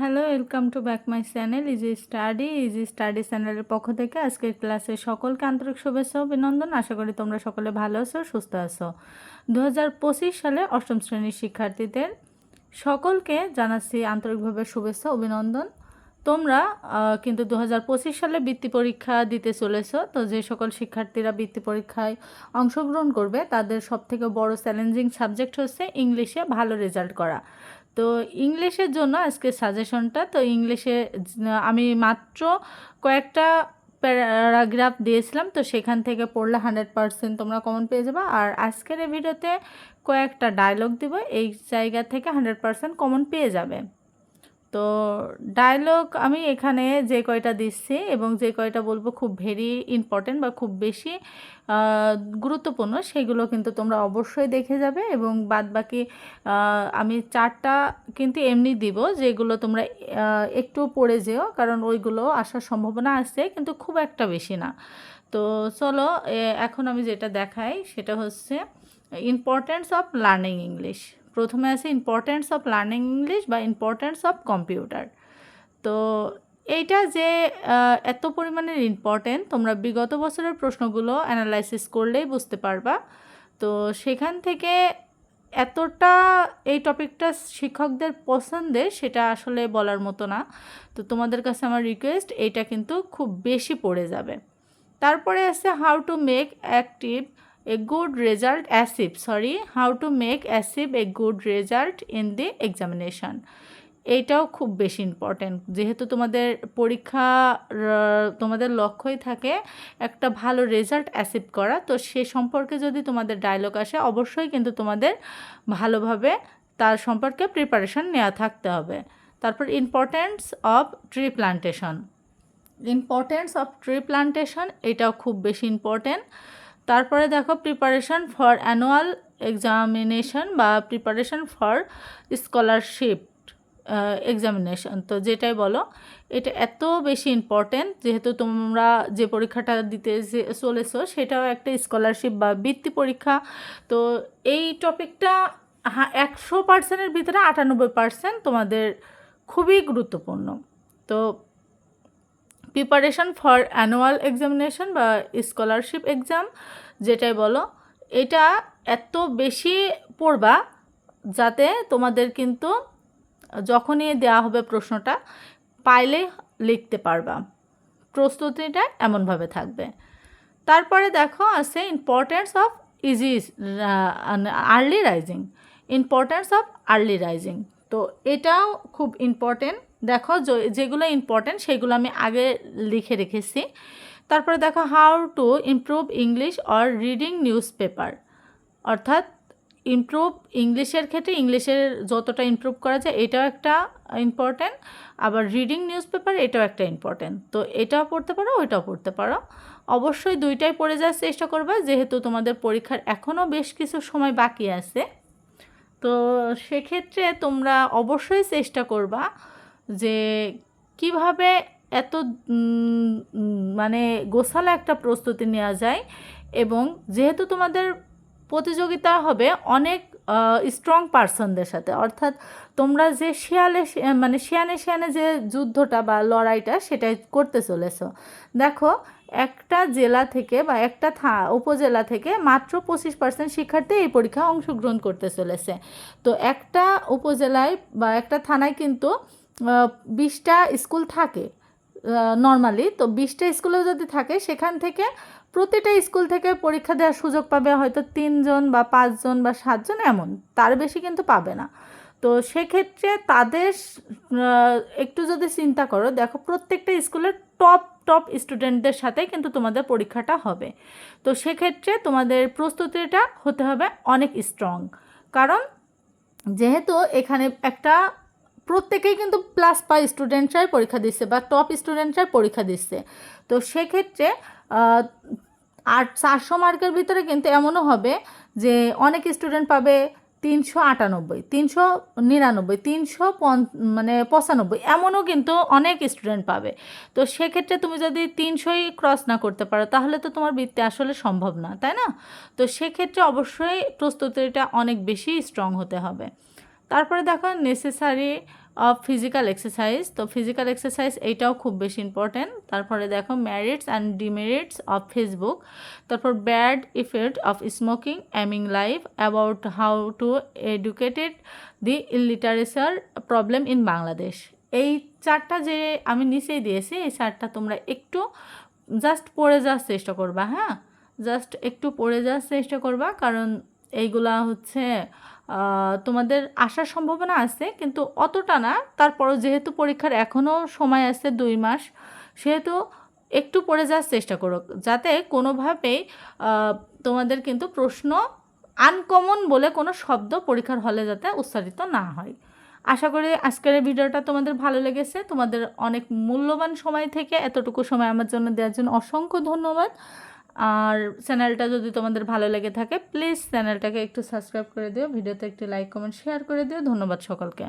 Hello welcome to back my channel easy study easy study চ্যানেলের পক্ষ থেকে আজকের ক্লাসে সকলকে আন্তরিক শুভেচ্ছা অভিনন্দন। আশা করি তোমরা সকলে ভালো আছো, সুস্থ আছো। দু হাজার পঁচিশ সালে অষ্টম শ্রেণির শিক্ষার্থীদের সকলকে জানাচ্ছি আন্তরিকভাবে শুভেচ্ছা, অভিনন্দন। তোমরা কিন্তু দু হাজার পঁচিশ সালে বৃত্তি পরীক্ষা দিতে চলেছো, তো যে সকল শিক্ষার্থীরা বৃত্তি পরীক্ষায় অংশগ্রহণ করবে, তাদের সবথেকে বড় চ্যালেঞ্জিং সাবজেক্ট হচ্ছে ইংলিশে ভালো রেজাল্ট করা। তো ইংলিশের জন্য আজকে সাজেশনটা তো ইংলিশে, আমি মাত্র কয়েকটা প্যারাগ্রাফ দিয়েছিলাম, তো সেখান থেকে পড়লে হান্ড্রেড পারসেন্ট তোমরা কমন পেয়ে যাবে। আর আজকের এই ভিডিওতে কয়েকটা ডায়লগ দিব, এই জায়গা থেকে হান্ড্রেড পারসেন্ট কমন পেয়ে যাবে। তো ডায়লগ আমি এখানে যে কয়টা দিচ্ছি এবং যে কয়টা বলব খুব ভেরি ইম্পর্টেন্ট বা খুব বেশি গুরুত্বপূর্ণ সেগুলো কিন্তু তোমরা অবশ্যই দেখে যাবে এবং বাদ বাকি আমি চারটা কিন্তু এমনি দিব যেগুলো তোমরা একটু পড়ে যেও কারণ ওইগুলো আসার সম্ভাবনা আছে কিন্তু খুব একটা বেশি না। তো চলো এখন আমি যেটা দেখাই সেটা হচ্ছে ইম্পর্ট্যান্স অফ লার্নিং ইংলিশ প্রথমে আছে ইম্পর্ট্যান্স অফ লার্নিং ইংলিশ বা ইম্পর্ট্যান্স অফ কম্পিউটার তো এইটা যে এত পরিমাণের ইম্পর্টেন্ট তোমরা বিগত বছরের প্রশ্নগুলো অ্যানালাইসিস করলেই বুঝতে পারবা। তো সেখান থেকে এতটা এই টপিকটা শিক্ষকদের পছন্দের সেটা আসলে বলার মতো না। তো তোমাদের কাছে আমার রিকোয়েস্ট এইটা কিন্তু খুব বেশি পড়ে যাবে। তারপরে আছে how to make active a good result achieve sorry how to make achieve a good result in the examination এইটাও খুব বেশি ইম্পর্ট্যান্ট যেহেতু তোমাদের পরীক্ষা তোমাদের লক্ষ্যই থাকে একটা ভালো রেজাল্ট অ্যাচিভ করা, তো সে সম্পর্কে যদি তোমাদের ডায়লগ আসে, অবশ্যই কিন্তু তোমাদের ভালোভাবে তার সম্পর্কে প্রিপারেশন নেওয়া থাকতে হবে। তারপর importance of tree plantation importance of tree plantation এটাও খুব বেশি ইম্পর্ট্যান্ট তারপরে দেখো প্রিপারেশন ফর অ্যানুয়াল এক্সামিনেশন বা প্রিপারেশন ফর স্কলারশিপ এক্সামিনেশন তো যেটাই বলো, এটা এত বেশি ইম্পর্ট্যান্ট যেহেতু তোমরা যে পরীক্ষাটা দিতে চলেছো সেটাও একটা স্কলারশিপ বা বৃত্তি পরীক্ষা, তো এই টপিকটা হ্যাঁ একশো পার্সেন্টের ভিতরে আটানব্বই পার্সেন্ট তোমাদের খুবই গুরুত্বপূর্ণ। তো প্রিপারেশন ফর অ্যানুয়াল এক্সামিনেশন বা স্কলারশিপ এক্সাম যেটাই বলো, এটা এত বেশি পড়বা যাতে তোমাদের কিন্তু যখনই দেওয়া হবে প্রশ্নটা, পাইলে লিখতে পারবা। প্রস্তুতিটা এমনভাবে থাকবে। তারপরে দেখো, আছে importance of easy early rising importance of early rising তো এটাও খুব ইম্পর্টেন্ট দেখো যেগুলো ইম্পর্টেন্ট সেগুলো আমি আগে লিখে রেখেছি। তারপরে দেখো how to improve English or reading news paper অর্থাৎ ইমপ্রুভ ইংলিশের ক্ষেত্রে ইংলিশের যতটা ইমপ্রুভ করা যায়, এটাও একটা ইম্পর্ট্যান্ট আবার রিডিং নিউজ পেপার এটাও একটা ইম্পর্ট্যান্ট তো এটাও পড়তে পারো, ওইটাও পড়তে পারো। অবশ্যই দুইটাই পড়ে যাওয়ার চেষ্টা করবে, যেহেতু তোমাদের পরীক্ষার এখনও বেশ কিছু সময় বাকি আছে। তো সেক্ষেত্রে তোমরা অবশ্যই চেষ্টা করবা যে কীভাবে এত মানে গোছালো একটা প্রস্তুতি নেওয়া যায় এবং যেহেতু তোমাদের প্রতিযোগিতা হবে, অনেক স্ট্রং পার্সনদের সাথে। অর্থাৎ তোমরা যে শিয়ালে মানে শিয়ানে শিয়ানে যে যুদ্ধটা বা লড়াইটা সেটাই করতে চলেছো। দেখো, একটা জেলা থেকে বা একটা থা, উপজেলা থেকে মাত্র পঁচিশ পার্সেন্ট শিক্ষার্থী এই পরীক্ষায় অংশগ্রহণ করতে চলেছে। তো একটা উপজেলায় বা একটা থানায় কিন্তু বিশটা স্কুল থাকে নর্মালি তো বিশটা স্কুলেও যদি থাকে, সেখান থেকে প্রতিটা স্কুল থেকে পরীক্ষা দেওয়ার সুযোগ পাবে হয়তো তিনজন বা পাঁচজন বা সাতজন এমন, তার বেশি কিন্তু পাবে না। তো সেক্ষেত্রে তাদের একটু যদি চিন্তা করো, দেখো প্রত্যেকটা স্কুলের টপ টপ স্টুডেন্টদের সাথে কিন্তু তোমাদের পরীক্ষাটা হবে। তো সেক্ষেত্রে তোমাদের প্রস্তুতিটা হতে হবে অনেক স্ট্রং কারণ যেহেতু এখানে একটা প্রত্যেকেই কিন্তু প্লাস পাই স্টুডেন্টরাই পরীক্ষা দিচ্ছে বা টপ স্টুডেন্টরাই পরীক্ষা দিচ্ছে। তো সেক্ষেত্রে আর চারশো মার্কের ভিতরে কিন্তু এমনও হবে যে অনেক স্টুডেন্ট পাবে তিনশো আটানব্বই, তিনশো নিরানব্বই, তিনশো মানে পঁচানব্বই, এমনও কিন্তু অনেক স্টুডেন্ট পাবে। তো সেক্ষেত্রে তুমি যদি তিনশোই ক্রস না করতে পারো, তাহলে তো তোমার বৃত্তি আসলে সম্ভব না, তাই না? তো সেক্ষেত্রে অবশ্যই প্রস্তুতিটা অনেক বেশি স্ট্রং হতে হবে। তারপরে দেখো নেসেসারি অফ ফিজিক্যাল এক্সারসাইজ তো ফিজিক্যাল এক্সারসাইজ এইটাও খুব বেশি ইম্পর্টেন্ট তারপরে দেখো merits and demerits of Facebook তারপর bad effect of smoking among life about how to educated the illiterature problem in Bangladesh এই চারটা যে আমি নিচেই দিয়েছি, এই চারটা তোমরা একটু জাস্ট পড়ে যাওয়ার চেষ্টা করবা হ্যাঁ? জাস্ট একটু পড়ে যাওয়ার চেষ্টা করবা, কারণ এইগুলা হচ্ছে তোমাদের আসার সম্ভাবনা আছে, কিন্তু অতটা না। তারপরও যেহেতু পরীক্ষার এখনও সময় আছে দুই মাস, সেহেতু একটু পড়ে যাওয়ার চেষ্টা করো। যাতে কোনোভাবেই তোমাদের কিন্তু প্রশ্ন আনকমন বলে কোনো শব্দ পরীক্ষার হলে যাতে উচ্চারিত না হয়। আশা করি আজকের ভিডিওটা তোমাদের ভালো লেগেছে। তোমাদের অনেক মূল্যবান সময় থেকে এতটুকু সময় আমার জন্য দেওয়ার জন্য অসংখ্য ধন্যবাদ। আর চ্যানেলটা যদি তোমাদের ভালো লেগে থাকে প্লিজ চ্যানেলটাকে একটু সাবস্ক্রাইব করে দিও, ভিডিওতে একটু লাইক কমেন্ট শেয়ার করে দিও। ধন্যবাদ সকলকে।